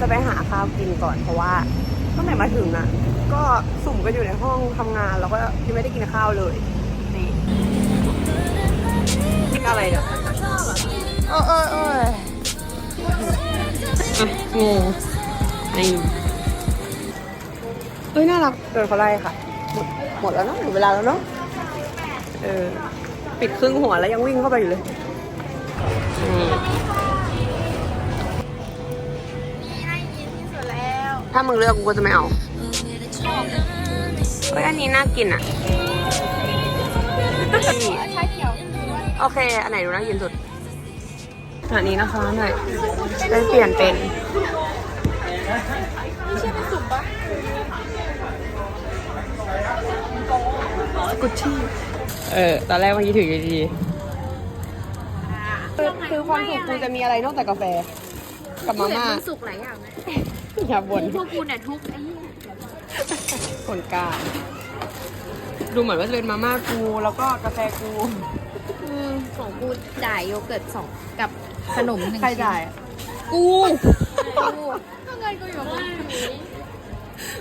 จะไปหาข้าวกินก่อนเพราะว่าตั้งแต่มาถึงอะ ก็สุ่มกันอยู่ในห้องทำงานแล้วก็ยังไม่ได้กินข้าวเลยนี่นี่อะไรเนี่ยเออเออเอออะงงนี่เฮ้ยน่ารักเกินเขาไล่ค่ะ หมดหมดแล้วเนาะถึงเวลาแล้วเนาะเออปิดครึ่งหัวแล้วยังวิ่งเข้าไปอยู่เลยนี่ ถ้ามึงเลือกกูก็จะไม่เอาเฮ้ยอันนี้น่ากินอะนี่โอเค อันไหนดูน่ากินสุดอันนี้นะคะหน่อยได้เปลี่ยนเป็นกุชชี่ เออ ตอนแรกเมื่อกี้ถืออยู่ดีๆคือคือความสุขกูจะมีอะไรนอกจากกาแฟ กับมาม่าสุกหลายอย่างนะ อย่าบ่นพวกกูเนี่ยทุกไอ้เหี้ยผลการดูเหมือนว่าจะเป็นมาม่ากู แล้วก็กาแฟกู อืมของกูจ่ายโยเกิร์ตสองกับขนมหนึ่งใครจ่ายอะกูกูก็เงินกูอยู่บ้าน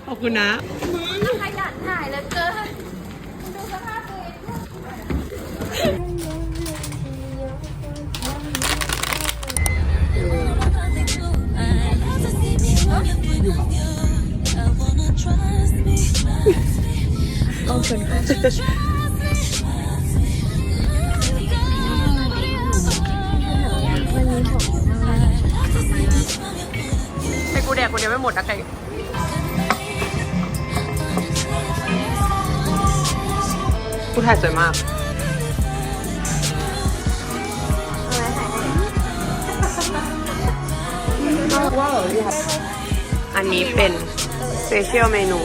ขอบคุณนะมึงขยันถ่ายเหลือเกินดูสภาพตัวเอง ให้กูแดกคนเดียวไม่หมดนะใครกูถ่ายสวยมากว่าเหรอพี่ครับอันนี้เป็น สเปเชียลเมนู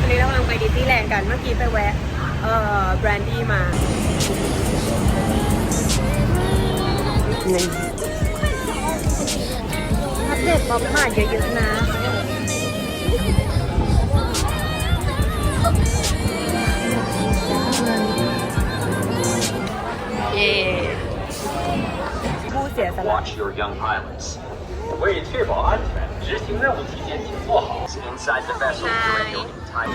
อันนี้เรากำลังไปดิสนีย์แลนด์กัน เมื่อกี้ไปแวะ เอ่อ แบรนดี้มา นี่ อัปเดตป๊อปมาเยอะๆนะ เย่ผู้เสียสละ Watch your young pilots. 为确保安全， 执行任务期间请坐好。Inside the vessel during your time.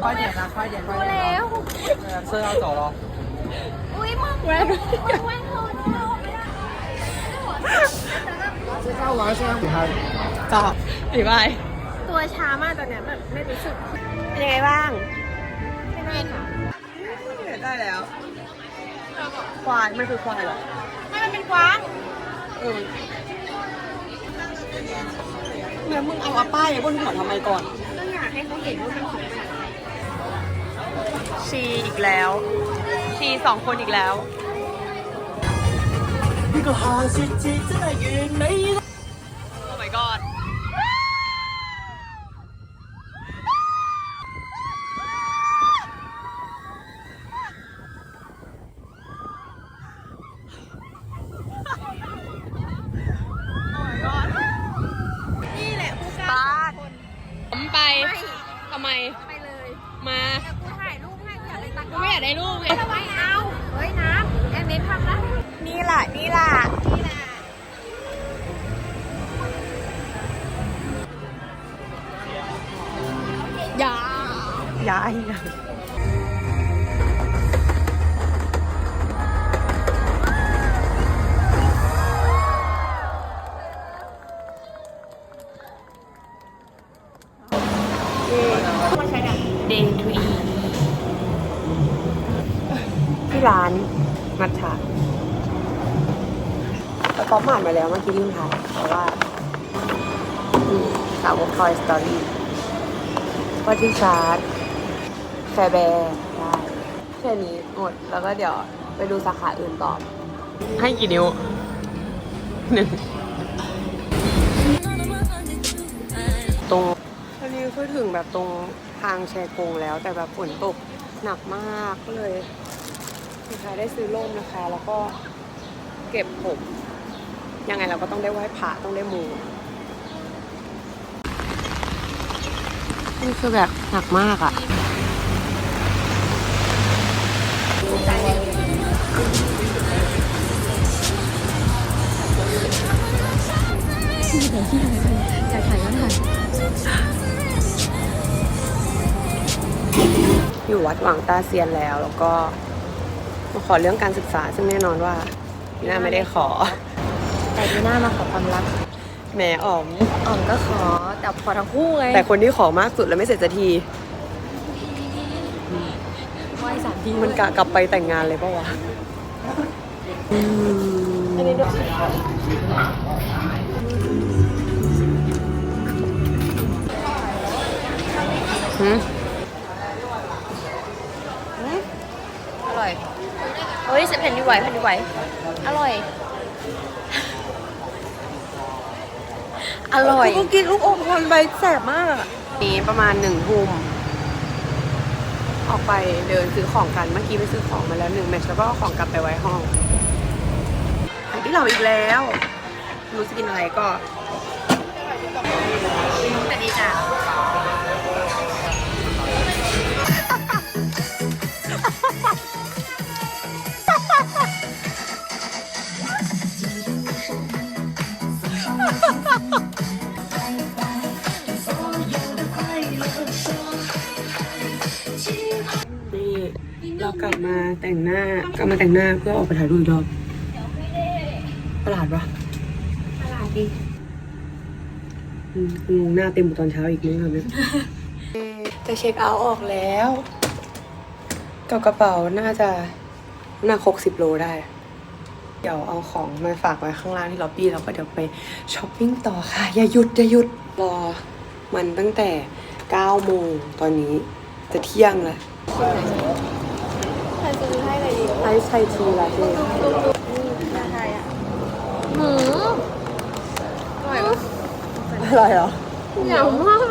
快点啊！快点，快点！ แล้ว 啊！车要走了。 อุ้ยมึงแวนมึงแวนโทรเข้าไม่ได้ 这招我要先给他。 ก็ผีบาย ตัวช้ามากตอนเนี้ยแบบไม่รู้สึก เป็นยังไงบ้าง ไม่ได้ค่ะ ได้แล้วควายมันคือควายเหรอไม่มันเป็นกวางเออเนี่ยมึงเอาอาป้ายบนหัวทำไมก่อนก็อยากให้เขาเห็นว่ามันของแบบชีอีกแล้ว ชีสองคนอีกแล้ว ไม ไปเลยมาแต่กูถ่ายรูปให้กูอยากเป็นตากกูล้องไม่อยากได้รูปไงทำไมเอา เฮ้ยน้ำแอมเนททำนะนี่แหละนี่แหละนี่แหละ ทูอีที่ร้านมัทฉะแต่ป๊อปผ่านมาแล้วเมื่อกี้ลืมถ่ายเพราะว่าอืมสาวกคอยสตอรี่วัดที่ชาร์จแฟร์แบร์ได้แค่นี้หมด แล้วก็เดี๋ยวไปดูสาขาอื่นต่อ ให้กี่นิ้วหนึ่ง นนี้คือถึงแบบตรงทางแชโกงแล้ว แต่แบบฝนตกหนักมากก็เลยสุดท้ายได้ซื้อร่มนะคะ แล้วก็เก็บผม ยังไงเราก็ต้องได้ไหว้พระต้องได้มูนี่คือแบบหนักมากอะ อยู่วัดหวังตาเซียนแล้ว แล้วก็มาขอเรื่องการศึกษา ซึ่งแน่นอนว่าพี่น่าไม่ได้ขอ แต่ดีน่ามาขอความรักแหมอ๋อมอ่อมก็ขอแต่ขอทั้งคู่ไงแต่คนที่ขอมากสุดแล้วไม่เสร็จสักที ไหว้สามทีมันกะกลับไปแต่งงานเลยปะวะอันนี้ด้วยหืม อร่อย เฮ้ยแผ่นดินไหวแผ่นดินไหว อร่อย อร่อย กูกินลูกอมคนไปแสบมากอะนี้ประมาณหนึ่งทุ่มออกไปเดินซื้อของกันเมื่อกี้ไปซื้อของมาแล้วหนึ่งแมชแล้วก็เอาของกลับไปไว้ห้องอันที่เราอีกแล้วไม่รู้จะกินอะไรก็แต่ดีจ้ะ มาแต่งหน้ากลับมาแต่งหน้าเพื่อออกไปถ่ายรูปอีกรอบประหลาดปะอร่อยดีอืมงงหน้าเต็มหมดตอนเช้าอีกนิดนึงเนี่ยจะเช็คเอาท์ออกแล้วกับกระเป๋าน่าจะหนักหกสิบโลได้ เดี๋ยวเอาของมาฝากไว้ข้างล่างที่ล็อบบี้แล้วก็เดี๋ยวไปช้อปปิ้งต่อค่ะ อย่าหยุด อย่าหยุด รอมันตั้งแต่9โมงตอนนี้จะเที่ยงแล้วใครจะให้อะไรดีไอซ์ไทยทีลาเต้มาไทยอะหืมอร่อยปะอร่อยเหรอเหนียวมากอ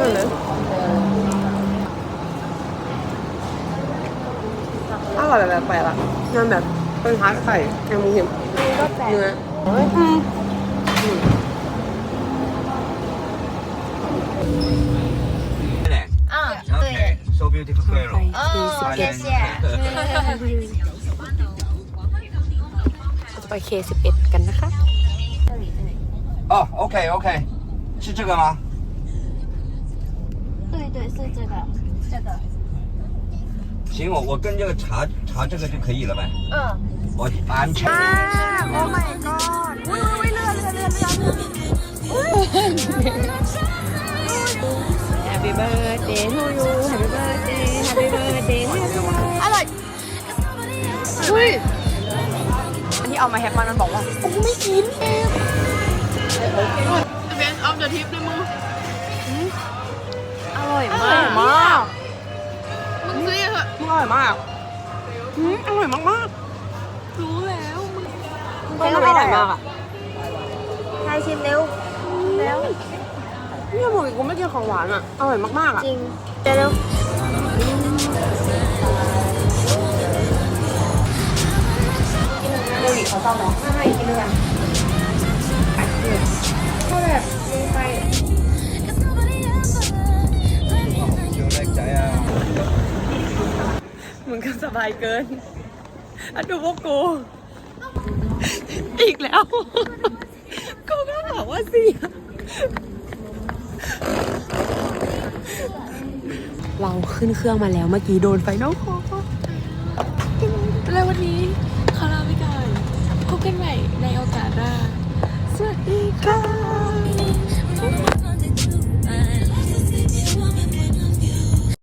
ร่อยเลยอร่อยแบบแปลกๆอะมันแบบเป็นพาสไข่แกงมุมเห็มมันก็แปลกเนื้ออ่า对 Okay, so beautiful girl. 哦谢谢 เราจะไป K11 กันนะคะ 哦，OK OK，是这个吗？对对是这个这个行，我我跟这个查查这个就可以了呗。嗯我安全。 โอ้ my god อุ้ยอุ้ยเรือเรือเรือเรือ Happy birthday to you Happy birthday Happy birthday Happy birthday อร่อยอุ้ยอันที่เอามาแฮปมันมันบอกว่าโอ้ไม่กินเองเบนออฟเดอะทิปเลยมึงอร่อยอมาร่อยกมากมึงซื้อเถอะมึงอร่อยมากอืมอร่อยมากมากรู้แล้วมึงมันอร่อยมากอะใครชิมเร็วแล้ว เนี่ยโมกิกูไม่กินของหวานอะ อร่อยมากๆอะ จริงเดี๋ยวเร็วโมกิเขาชอบเนาะไม่ไม่กินด้วยกันขาแบบลงไปมึงก็สบายเกินอะดูพวกกู อีกแล้ว กูก็บอกว่าสิ เราขึ้นเครื่องมาแล้วเมื่อกี้โดนไฟนอลคอแล้ววันนี้ขอลาไปก่อนพบกันใหม่ในโอกาสหน้าสวัสดีค่ะ